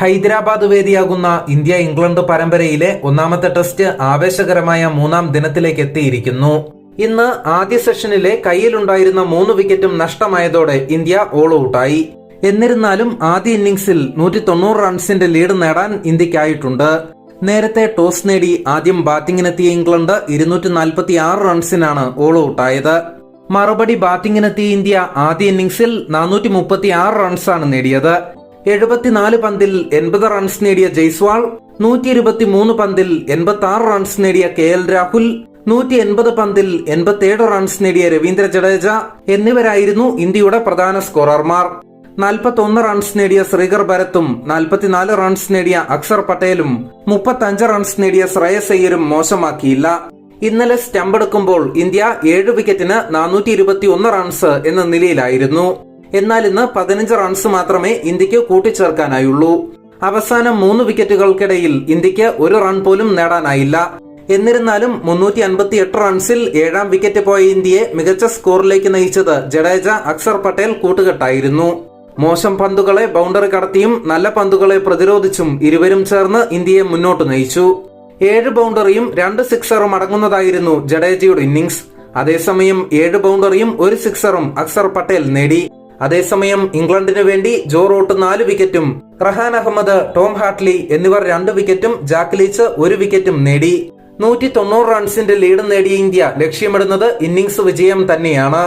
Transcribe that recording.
Hyderabad വേദിയാകുന്ന India England പരമ്പരയിലെ ഒന്നാമത്തെ test ആവേശകരമായ മൂന്നാം ദിനത്തിലേക്ക് എത്തിയിരിക്കുന്നു. ഇന്ന് ആദ്യ സെഷനിലെ കയ്യിലുണ്ടായിരുന്ന മൂന്ന് വിക്കറ്റും നഷ്ടമായതോടെ ഇന്ത്യ ഓൾ ഔട്ടായി എന്നിരുന്നാലും ആദ്യ ഇന്നിംഗ്സിൽ നൂറ്റി തൊണ്ണൂറ് റൺസിന്റെ ലീഡ് നേടാൻ ഇന്ത്യക്കായിട്ടുണ്ട്. നേരത്തെ ടോസ് നേടി ആദ്യം ബാറ്റിംഗിനെത്തിയ ഇംഗ്ലണ്ട് ഇരുന്നൂറ്റി നാൽപ്പത്തി ആറ് റൺസിനാണ് ഓൾ ഔട്ടായത് മറുപടി ബാറ്റിംഗിനെത്തിയ ഇന്ത്യ ആദ്യ ഇന്നിംഗ്സിൽ നാനൂറ്റി മുപ്പത്തി ആറ് റൺസാണ് നേടിയത്. എഴുപത്തിനാല് പന്തിൽ എൺപത് റൺസ് നേടിയ ജയ്സ്വാൾ നൂറ്റി ഇരുപത്തി മൂന്ന് പന്തിൽ എൺപത്തി ആറ് റൺസ് നേടിയ കെ എൽ രാഹുൽ നൂറ്റി എൺപത് പന്തിൽ എൺപത്തിയേഴ് റൺസ് നേടിയ രവീന്ദ്ര ജഡേജ എന്നിവരായിരുന്നു ഇന്ത്യയുടെ പ്രധാന സ്കോറർമാർ നാൽപ്പത്തൊന്ന് റൺസ് നേടിയ ശ്രീകർ ഭരത്തും നാൽപ്പത്തിനാല് റൺസ് നേടിയ അക്സർ പട്ടേലും മുപ്പത്തഞ്ച് റൺസ് നേടിയ ശ്രേയസ് അയ്യരും മോശമാക്കിയില്ല. ഇന്നലെ സ്റ്റംപ് എടുക്കുമ്പോൾ ഇന്ത്യ ഏഴ് വിക്കറ്റിന് നാനൂറ്റി റൺസ് എന്ന നിലയിലായിരുന്നു. എന്നാൽ ഇന്ന് പതിനഞ്ച് റൺസ് മാത്രമേ ഇന്ത്യയ്ക്ക് കൂട്ടിച്ചേർക്കാനായുള്ളൂ. അവസാനം മൂന്ന് വിക്കറ്റുകൾക്കിടയിൽ ഇന്ത്യയ്ക്ക് ഒരു റൺ പോലും നേടാനായില്ല. എന്നിരുന്നാലും മുന്നൂറ്റി അൻപത്തി എട്ട് റൺസിൽ ഏഴാം വിക്കറ്റ് പോയ ഇന്ത്യയെ മികച്ച സ്കോറിലേക്ക് നയിച്ചത് ജഡേജ അക്സർ പട്ടേൽ കൂട്ടുകെട്ടായിരുന്നു. മോശം പന്തുകളെ ബൗണ്ടറി കടത്തിയും നല്ല പന്തുകളെ പ്രതിരോധിച്ചും ഇരുവരും ചേർന്ന് ഇന്ത്യയെ മുന്നോട്ട് നയിച്ചു. ഏഴ് ബൗണ്ടറിയും രണ്ട് സിക്സറും അടങ്ങുന്നതായിരുന്നു ജഡേജയുടെ ഇന്നിംഗ്സ് അതേസമയം ഏഴ് ബൗണ്ടറിയും ഒരു സിക്സറും അക്സർ പട്ടേൽ നേടി. അതേസമയം ഇംഗ്ലണ്ടിനു വേണ്ടി ജോ റൂട്ട് നാല് വിക്കറ്റും റഹാൻ അഹമ്മദ് ടോം ഹാട്ട്ലി എന്നിവർ രണ്ട് വിക്കറ്റും ജാക്ക് ലീച്ച് ഒരു വിക്കറ്റും നേടി. നൂറ്റി തൊണ്ണൂറ് റൺസിന്റെ ലീഡ് നേടിയ ഇന്ത്യ ലക്ഷ്യമിടുന്നത് ഇന്നിംഗ്സ് വിജയം തന്നെയാണ്.